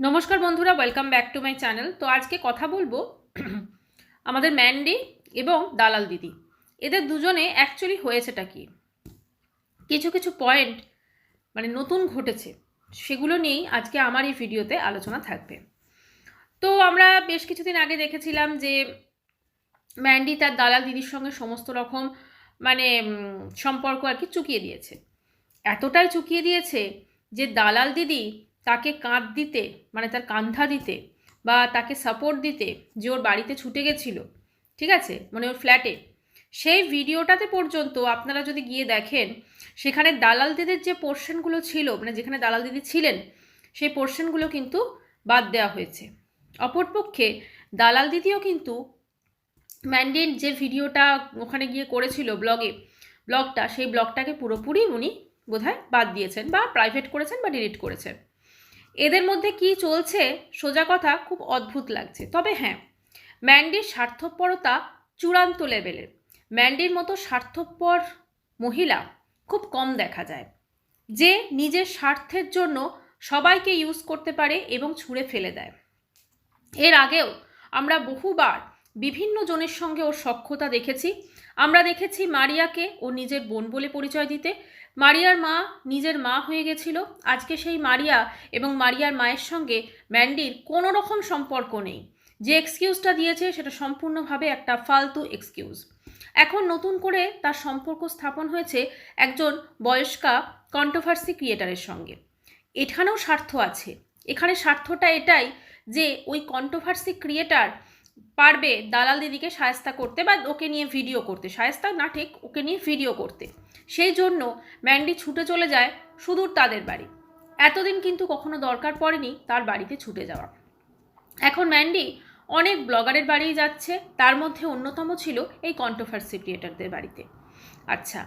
নমস্কার বন্ধুরা welcome back to my channel তো আজকে কথা বলব আমাদের ম্যান্ডি এবং দালাল দিদি। এদের দুজনে অ্যাকচুয়ালি হয়েছেটা কি? কিছু কিছু পয়েন্ট মানে নতুন ঘটেছে, সেগুলো নিয়েই আজকে আমার এই ভিডিওতে আলোচনা থাকবে। তো আমরা বেশ কিছুদিন আগে দেখেছিলাম যে ম্যান্ডি তার দালাল দিদির সঙ্গে সমস্ত রকম মানে সম্পর্ক আর কি চুকিয়ে দিয়েছে। এতটাই চুকিয়ে দিয়েছে যে দালাল দিদি তাকে কাঁধ দিতে মানে তার কান্ধা দিতে বা তাকে সাপোর্ট দিতে যে ওর বাড়িতে ছুটে গেছিল, ঠিক আছে? মানে ওর ফ্ল্যাটে সেই ভিডিওটাতে পর্যন্ত আপনারা যদি গিয়ে দেখেন, সেখানে দালাল দিদির যে পোর্শনগুলো ছিল মানে যেখানে দালাল দিদি ছিলেন, সেই পোর্শনগুলো কিন্তু বাদ দেওয়া হয়েছে। অপরপক্ষে দালাল দিদিও কিন্তু ম্যান্ডির যে ভিডিওটা ওখানে গিয়ে করেছিল ব্লগে ব্লগটা সেই ব্লগটাকে পুরোপুরি উনি বোধহয় বাদ দিয়েছেন বা প্রাইভেট করেছেন বা ডিলিট করেছেন। এদের মধ্যে কি চলছে? সোজা কথা, খুব অদ্ভুত লাগছে। তবে হ্যাঁ ম্যান্ডির স্বার্থপরতা চূড়ান্ত লেভেলের। ম্যান্ডির মতো স্বার্থপর মহিলা খুব কম দেখা যায়, যে নিজের স্বার্থের জন্য সবাইকে ইউজ করতে পারে এবং ছুঁড়ে ফেলে দেয়। এর আগেও আমরা বহুবার বিভিন্ন জনের সঙ্গে ওর সখ্যতা দেখেছি। আমরা দেখেছি মারিয়াকে ও নিজের বোন বলে পরিচয় দিতে। মারিয়ার মা নিজের মা হয়ে গেছিল। আজকে সেই মারিয়া এবং মারিয়ার মায়ের সঙ্গে ম্যান্ডির কোনো রকম সম্পর্ক নেই। যে এক্সকিউজটা দিয়েছে সেটা সম্পূর্ণভাবে একটা ফালতু এক্সকিউজ এখন নতুন করে তার সম্পর্ক স্থাপন হয়েছে একজন বয়স্কা কন্ট্রোভার্সি ক্রিয়েটারের সঙ্গে। এখানেও স্বার্থ আছে। এখানে স্বার্থটা এটাই যে ওই কন্ট্রোভার্সি ক্রিয়েটার পারবে দালাল দিদিকে সায়স্তা করতে বা ওকে নিয়ে ভিডিও করতে। সায়স্তা না ঠিক, ওকে নিয়ে ভিডিও করতে। সেই জন্য ম্যান্ডি ছুটে চলে যায় সুদূর তাদের বাড়ি। এতদিন কিন্তু কখনো দরকার পড়েনি তার বাড়িতে ছুটে যাওয়া। এখন ম্যান্ডি অনেক ব্লগারের বাড়িই যাচ্ছে, তার মধ্যে অন্যতম ছিল এই কন্ট্রোভার্সি ক্রিয়েটারদের বাড়িতে। আচ্ছা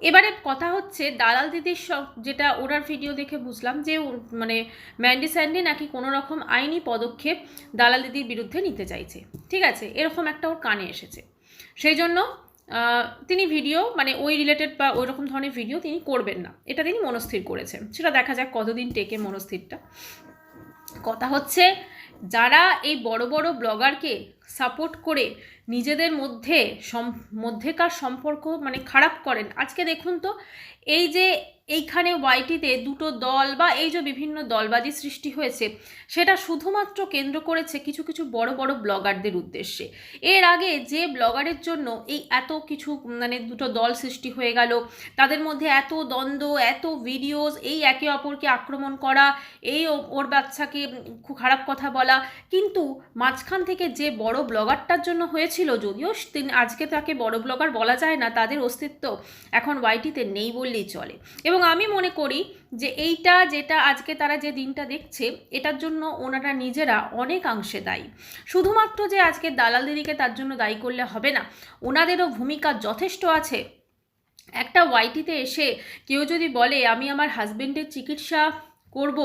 এবারে কথা হচ্ছে দালাল দিদির সব যেটা ওনার ভিডিও দেখে বুঝলাম যে মানে ম্যান্ডি স্যান্ডি নাকি কোনো রকম আইনি পদক্ষেপ দালাল দিদির বিরুদ্ধে নিতে চাইছে। ঠিক আছে, এরকম একটা ওর কানে এসেছে। সেই জন্য তিনি ভিডিও মানে ওই রিলেটেড বা ওই রকম ধরনের ভিডিও তিনি করবেন না। এটা তিনি মনস্থির করেছেন। সেটা দেখা যাক কতদিন টেকে মনস্থিরটা। কথা হচ্ছে, যারা এই বড় বড় ব্লগারকে সাপোর্ট করে নিজেদের মধ্যে সম, মধ্যেকার সম্পর্ক মানে খারাপ করেন। আজকে দেখুন তো, এই যে এইখানে ওয়াইটিতে দুটো দল বা এই যে বিভিন্ন দলবাজি সৃষ্টি হয়েছে, সেটা শুধুমাত্র কেন্দ্র করেছে কিছু কিছু বড় বড় ব্লগারদের উদ্দেশ্যে। এর আগে যে ব্লগারের জন্য এই এত কিছু মানে দুটো দল সৃষ্টি হয়ে গেল, তাদের মধ্যে এত দ্বন্দ্ব, এত ভিডিওস এই একে অপরকে আক্রমণ করা, এই ওর বাচ্চাকে খুব খারাপ কথা বলা, কিন্তু মাঝখান থেকে যে বড় ব্লগারটার জন্য হয়েছিল যদিও তিনি আজকে তাকে বড় ব্লগার বলা যায় না, তাদের অস্তিত্ব এখন ওয়াইটিতে নেই বললেই চলে। এবং আমি মনে করি যে এইটা যেটা আজকে তারা যে দিনটা দেখছে, এটার জন্য ওনারা নিজেরা অনেকাংশে দায়ী। শুধুমাত্র যে আজকে দালাল দিদিকে তার জন্য দায়ী করলে হবে না, ওনাদেরও ভূমিকা যথেষ্ট আছে। একটা ওয়াইটিতে এসে কেউ যদি বলে, আমি আমার হাজবেন্ডের চিকিৎসা করব।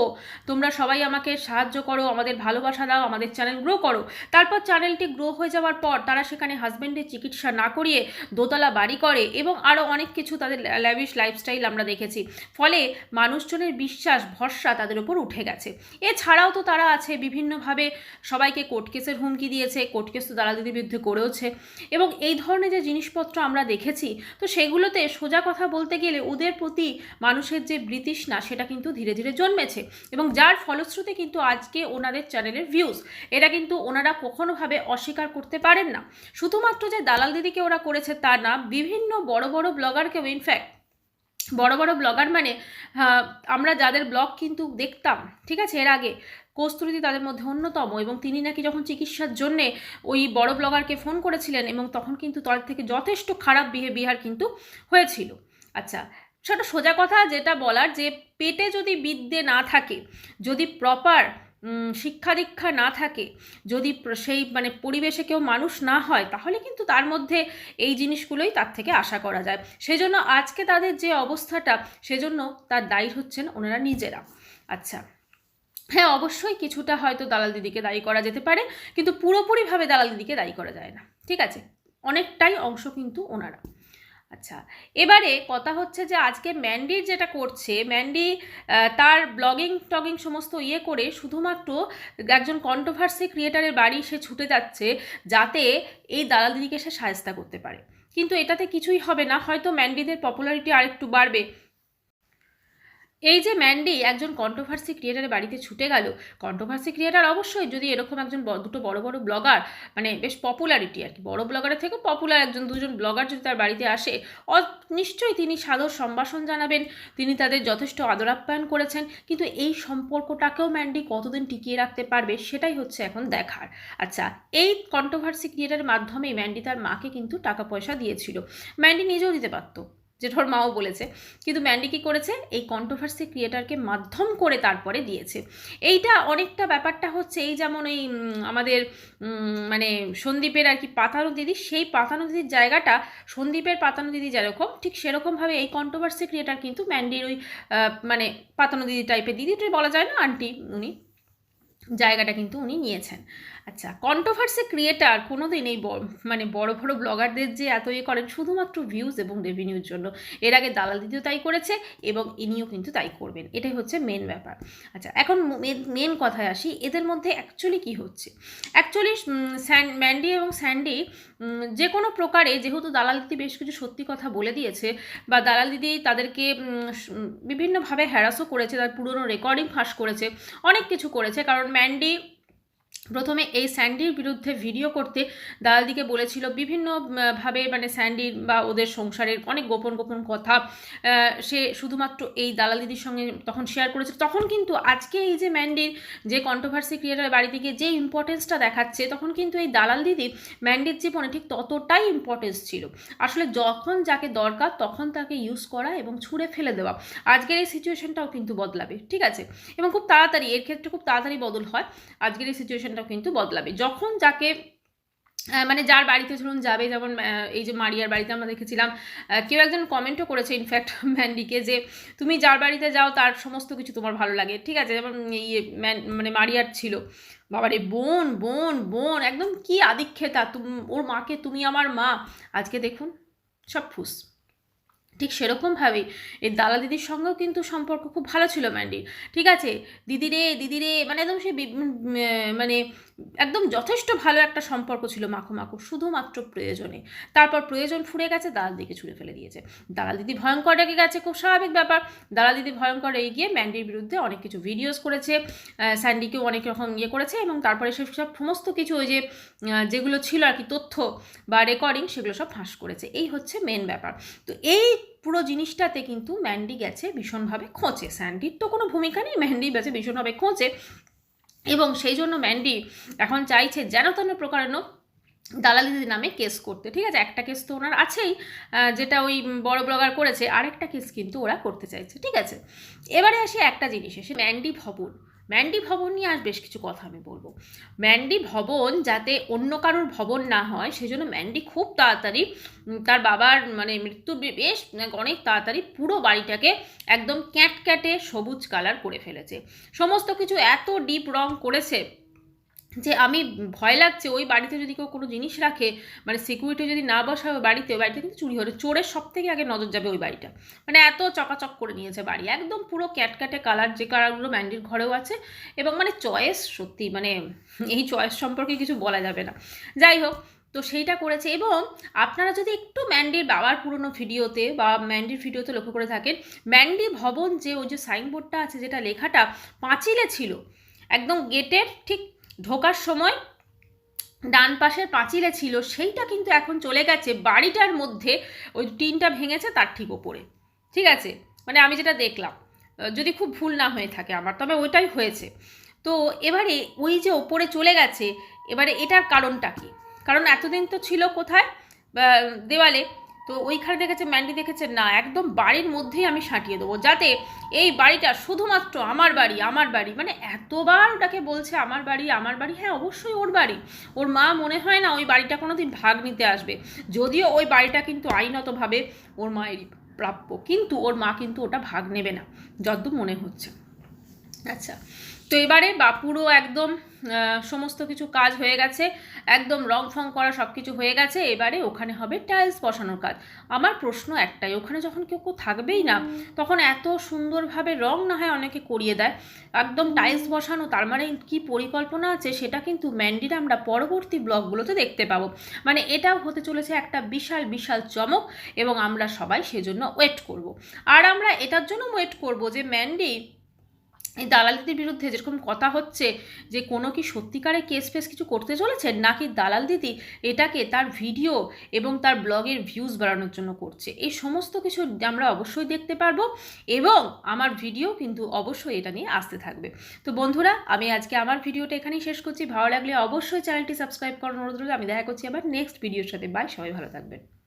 তোমরা সবাই আমাকে সাহায্য করো, আমাদের ভালোবাসা দাও, আমাদের চ্যানেল গ্রো করো। তারপর চ্যানেলটি গ্রো হয়ে যাওয়ার পর তারা সেখানে হাজবেন্ডের চিকিৎসা না করিয়ে দোতলা বাড়ি করে এবং আরও অনেক কিছু তাদের ল্যাভিশ লাইফস্টাইল আমরা দেখেছি। ফলে মানুষজনের বিশ্বাস, ভরসা তাদের উপর উঠে গেছে। এছাড়াও তো তারা আছে, বিভিন্নভাবে সবাইকে কোর্ট কেসের হুমকি দিয়েছে কোর্ট কেস তো দালাল দিদির বিরুদ্ধে করেওছে। এবং এই ধরনের যে জিনিসপত্র আমরা দেখেছি, তো সেগুলোতে সোজা কথা বলতে গেলে ওদের প্রতি মানুষের যে বৃতৃষ্ণা সেটা কিন্তু ধীরে ধীরে জন্মেছে এবং যার ফলশ্রুতি কিন্তু আজকে ওনাদের চ্যানেলের ভিউজ এটা কিন্তু ওনারা কখনোভাবে অস্বীকার করতে পারেন না। শুধুমাত্র যে দালাল দিদিকে ওরা করেছে তা না, বিভিন্ন বড় বড় ব্লগারকেও ইনফ্যাক্ট বড় বড় ব্লগার মানে আমরা যাদের ব্লগ কিন্তু দেখতাম, ঠিক আছে? এর আগে কস্তুরীদি তাদের মধ্যে অন্যতম এবং তিনি নাকি যখন চিকিৎসার জন্যে ওই বড় ব্লগারকে ফোন করেছিলেন এবং তখন কিন্তু তার থেকে যথেষ্ট খারাপ বিহেভিয়ার কিন্তু হয়েছিল। আচ্ছা সেটা সোজা কথা যেটা বলার যে পেটে যদি বিদ্যে না থাকে, যদি প্রপার শিক্ষা দীক্ষা না থাকে, যদি সেই মানে পরিবেশে কেউ মানুষ না হয়, তাহলে কিন্তু তার মধ্যে এই জিনিসগুলোই তার থেকে আশা করা যায়। সেজন্য আজকে তাদের যে অবস্থাটা, সেজন্য তার দায়ী হচ্ছেন ওনারা নিজেরা। আচ্ছা হ্যাঁ অবশ্যই কিছুটা হয়তো দালাল দিদিকে দায়ী করা যেতে পারে, কিন্তু পুরোপুরিভাবে দালাল দিদিকে দায়ী করা যায় না। ঠিক আছে? অনেকটাই অংশ কিন্তু ওনারা। আচ্ছা এবারে কথা হচ্ছে যে আজকে ম্যান্ডির যেটা করছে ম্যান্ডি তার ব্লগিং টগিং সমস্ত ইয়ে করে শুধুমাত্র একজন কন্ট্রোভার্সি ক্রিয়েটারের বাড়ি সে ছুটে যাচ্ছে যাতে এই দালাল দিদিকে সে সায়স্তা করতে পারে। কিন্তু এটাতে কিছুই হবে না, হয়তো ম্যান্ডিদের পপুলারিটি আরেকটু বাড়বে। এই যে ম্যান্ডি একজন কন্ট্রোভার্সি ক্রিয়েটারের বাড়িতে ছুটে গেল। কন্ট্রোভার্সি ক্রিয়েটার অবশ্যই যদি এরকম একজন দুটো বড় বড় ব্লগার মানে বেশ পপুলারিটি আর কি, বড় ব্লগারের থেকেও পপুলার একজন দুজন ব্লগার যদি তার বাড়িতে আসে নিশ্চয়ই তিনি সাদর সম্ভাষণ জানাবেন, তিনি তাদের যথেষ্ট আদর আপ্যায়ন করেছেন, কিন্তু এই সম্পর্কটাকেও ম্যান্ডি কতদিন টিকিয়ে রাখতে পারবে সেটাই হচ্ছে এখন দেখার। আচ্ছা এই কন্ট্রোভার্সি ক্রিয়েটারের মাধ্যমেই ম্যান্ডি তার মাকে কিন্তু টাকা পয়সা দিয়েছিল। ম্যান্ডি নিজেও দিতে পারতো। ওর মাও বলেছে। কিন্তু ম্যান্ডি কী করেছে? এই কন্ট্রোভার্সি ক্রিয়েটারকে মাধ্যম করে তারপরে দিয়েছে। এইটা অনেকটা ব্যাপারটা হচ্ছে এই যেমন এই আমাদের মানে সন্দীপের আর কি পাতানো দিদি, সেই পাতানো দিদির জায়গাটা সন্দীপের পাতানো দিদি যেরকম, ঠিক সেরকমভাবে এই কন্ট্রোভার্সি ক্রিয়েটার কিন্তু ম্যান্ডির ওই মানে পাতানো দিদি টাইপের দিদিটাই বলা যায় না আন্টি উনি? জায়গাটা কিন্তু উনি নিয়েছেন। আচ্ছা কন্ট্রোভার্সি ক্রিয়েটার কোনো দিন এই মানে বড় বড় ব্লগারদের যে এত ইয়ে করেন, শুধুমাত্র ভিউজ এবং রেভিনিউর জন্য। এর আগে দালাল দিদিও তাই করেছে এবং ইনিও কিন্তু তাই করবেন। এটাই হচ্ছে মেন ব্যাপার। আচ্ছা এখন মেন কথায় আসি। এদের মধ্যে অ্যাকচুয়ালি কি হচ্ছে? অ্যাকচুয়ালি ম্যান্ডি এবং স্যান্ডি যে কোনো প্রকারে যেহেতু দালাল দিদি বেশ কিছু সত্যি কথা বলে দিয়েছে বা দালাল দিদি তাদেরকে বিভিন্নভাবে হ্যারাসও করেছে, তার পুরনো রেকর্ডিং ফাঁস করেছে, অনেক কিছু করেছে। কারণ ম্যান্ডি প্রথমে এই স্যান্ডির বিরুদ্ধে ভিডিও করতে দালালদিকে বলেছিল বিভিন্ন উম, ভাবে মানে স্যান্ডির বা ওদের সংসারের অনেক গোপন গোপন কথা সে শুধুমাত্র এই দালাল দিদির সঙ্গে তখন শেয়ার করেছে তখন কিন্তু আজকে এই যে ম্যান্ডির যে কন্ট্রোভার্সি ক্রিয়েটার বাড়ি থেকে যে ইম্পর্টেন্সটা দেখাচ্ছে তখন কিন্তু এই দালাল দিদি ম্যান্ডির জীবনে ঠিক ততটাই ইম্পর্টেন্স ছিল। আসলে যখন যাকে দরকার তখন তাকে ইউজ করা এবং ছুঁড়ে ফেলে দেওয়া। আজকের এই সিচুয়েশনটাও কিন্তু বদলাবে ঠিক আছে? এবং খুব তাড়াতাড়ি এর ক্ষেত্রে খুব তাড়াতাড়ি বদল হয়। আজকের এই সিচুয়েশনটাও কিন্তু বদলাবে। যখন যাকে মানে যার বাড়িতে ধরুন যাবে, যেমন এই যে মারিয়ার বাড়িতে আমরা দেখেছিলাম কেউ একজন কমেন্টও করেছে ইনফ্যাক্ট ম্যান্ডিকে যে, তুমি যার বাড়িতে যাও, তার সমস্ত কিছু তোমার ভালো লাগে। ঠিক আছে, যেমন ইয়ে মানে মারিয়ার ছিল। বাবারে, বোন বোন বোন, একদম কি আদিক্ষেতা, তুম, ওর মাকে তুমি আমার মা। আজকে দেখুন, সব ফুস। ঠিক সেরকমভাবেই এই দালা দিদির সঙ্গেও কিন্তু সম্পর্ক খুব ভালো ছিল ম্যান্ডির ঠিক আছে? দিদিরে দিদিরে মানে একদম সে মানে একদম যথেষ্ট ভালো একটা সম্পর্ক ছিল মাখো মাখো, শুধুমাত্র প্রয়োজনে। তারপর প্রয়োজন ফুরে গেছে, দালাল দিকে ছুঁড়ে ফেলে দিয়েছে। দালাল দিদি ভয়ঙ্কর রেগে গেছে, খুব স্বাভাবিক ব্যাপার। দালাল দিদি ভয়ঙ্কর রেগে গিয়ে ম্যান্ডির বিরুদ্ধে অনেক কিছু ভিডিওস করেছে স্যান্ডিকেও অনেক রকম ইয়ে করেছে এবং তারপরে সব সমস্ত কিছু ওই যে যেগুলো ছিল আর কি তথ্য বা রেকর্ডিং সেগুলো সব ফাঁস করেছে। এই হচ্ছে মেন ব্যাপার। তো এই পুরো জিনিসটাতে কিন্তু ম্যান্ডি গেছে ভীষণভাবে খোঁচে। স্যান্ডির তো কোনো ভূমিকা নেই, ম্যান্ডি গেছে ভীষণভাবে খোঁচে। এবং সেই জন্য ম্যান্ডি এখন চাইছে যেন তেন প্রকারেণ দালালিদি নামে কেস করতে। ঠিক আছে? একটা কেস তো ওনার আছেই যেটা ওই বড় ব্লগার করেছে। আরেকটা কেস কিন্তু ওরা করতে চাইছে। ঠিক আছে? এবারে আসি একটা জিনিসে। সে ম্যান্ডি ভবন। ম্যান্ডি ভবন নিয়ে আজ বেশ কিছু কথা আমি বলব। ম্যান্ডি ভবন যাতে অন্য কারোর ভবন না হয়, সেজন্য ম্যান্ডি খুব তাড়াতাড়ি তার বাবার মানে মৃত্যু বেশ অনেক তাড়াতাড়ি পুরো বাড়িটাকে একদম ক্যাট ক্যাটে সবুজ কালার করে ফেলেছে। সমস্ত কিছু এত ডিপ রং করেছে যে আমি ভয় লাগছে ওই বাড়িতে যদি কেউ কোনো জিনিস রাখে মানে সিকিউরিটি যদি না বসায় ওই বাড়িতে, ওই বাড়িটা কিন্তু চুরি হবে চোরের সব থেকে আগে নজর যাবে ওই বাড়িটা। মানে এত চকাচক করে নিয়েছে বাড়ি। একদম পুরো ক্যাটক্যাটে কালার যে কালারগুলো ম্যান্ডির ঘরেও আছে এবং মানে চয়েস সত্যি মানে এই চয়েস সম্পর্কে কিছু বলা যাবে না। যাই হোক, তো সেইটা করেছে এবং আপনারা যদি একটু ম্যান্ডির বাবার পুরনো ভিডিওতে বা ম্যান্ডির ভিডিওতে লক্ষ্য করে থাকেন, ম্যান্ডি ভবন যে ওই যে সাইনবোর্ডটা আছে, যেটা লেখাটা পাঁচিলে ছিল, একদম গেটের ঠিক ঢোকার সময় ডান পাশের পাঁচিলে ছিল, সেইটা কিন্তু এখন চলে গেছে। বাড়িটার মধ্যে ওই টিনটা ভেঙেছে, তার ঠিক ওপরে। ঠিক আছে? মানে আমি যেটা দেখলাম যদি খুব ভুল না হয়ে থাকে আমার, তবে ওইটাই হয়েছে। তো এবারে ওই যে ওপরে চলে গেছে, এবারে এটার কারণটা কি? কারণ এতদিন তো ছিল কোথায়? দেওয়ালে। তো ওইখানে দেখেছে, ম্যান্ডি দেখেছে, না, একদম বাড়ির মধ্যেই আমি সাঁটিয়ে দেবো। যাতে এই বাড়িটা শুধুমাত্র আমার বাড়ি আমার বাড়ি মানে এতবার ওটাকে বলছে, আমার বাড়ি আমার বাড়ি হ্যাঁ অবশ্যই ওর বাড়ি। ওর মা মনে হয় না ওই বাড়িটা কোনো দিন ভাগ নিতে আসবে। যদিও ওই বাড়িটা কিন্তু আইনতভাবে ওর মায়েরই প্রাপ্য, কিন্তু ওর মা কিন্তু ওটা ভাগ নেবে না, যদ্দূর মনে হচ্ছে। আচ্ছা তো এবারে বাপুরও একদম সমস্ত কিছু কাজ হয়ে গেছে, একদম রং ফং করা সব কিছু হয়ে গেছে, এবারে ওখানে হবে টাইলস বসানোর কাজ। আমার প্রশ্ন একটাই, ওখানে যখন কেউ কেউ থাকবেই না, তখন এত সুন্দরভাবে রং না হয় অনেকে করিয়ে দেয়। একদম টাইলস বসানো, তার মানে কি পরিকল্পনা আছে, সেটা কিন্তু ম্যান্ডির আমরা পরবর্তী ব্লগগুলোতে দেখতে পাবো। মানে এটাও হতে চলেছে একটা বিশাল বিশাল চমক, এবং আমরা সবাই সেজন্য ওয়েট করব। আর আমরা এটার জন্য ওয়েট করব যে ম্যান্ডি এই দালালদিদির বিরুদ্ধে যেরকম কথা হচ্ছে যে কোনো কি সত্যিকারে কেস ফেস কিছু করতে চলেছে নাকি দালাল দিদি এটাকে তার ভিডিও এবং তার ব্লগের ভিউজ বাড়ানোর জন্য করছে? এই সমস্ত কিছু আমরা অবশ্যই দেখতে পারব এবং আমার ভিডিও কিন্তু অবশ্যই এটা নিয়ে আসতে থাকবে। তো বন্ধুরা, আমি আজকে আমার ভিডিওটা এখানেই শেষ করছি। ভালো লাগলে অবশ্যই চ্যানেলটি সাবস্ক্রাইব করার অনুরোধ রইল। আমি দেখা করছি আবার নেক্সট ভিডিওর সাথে। বাই সবাই ভালো থাকবেন।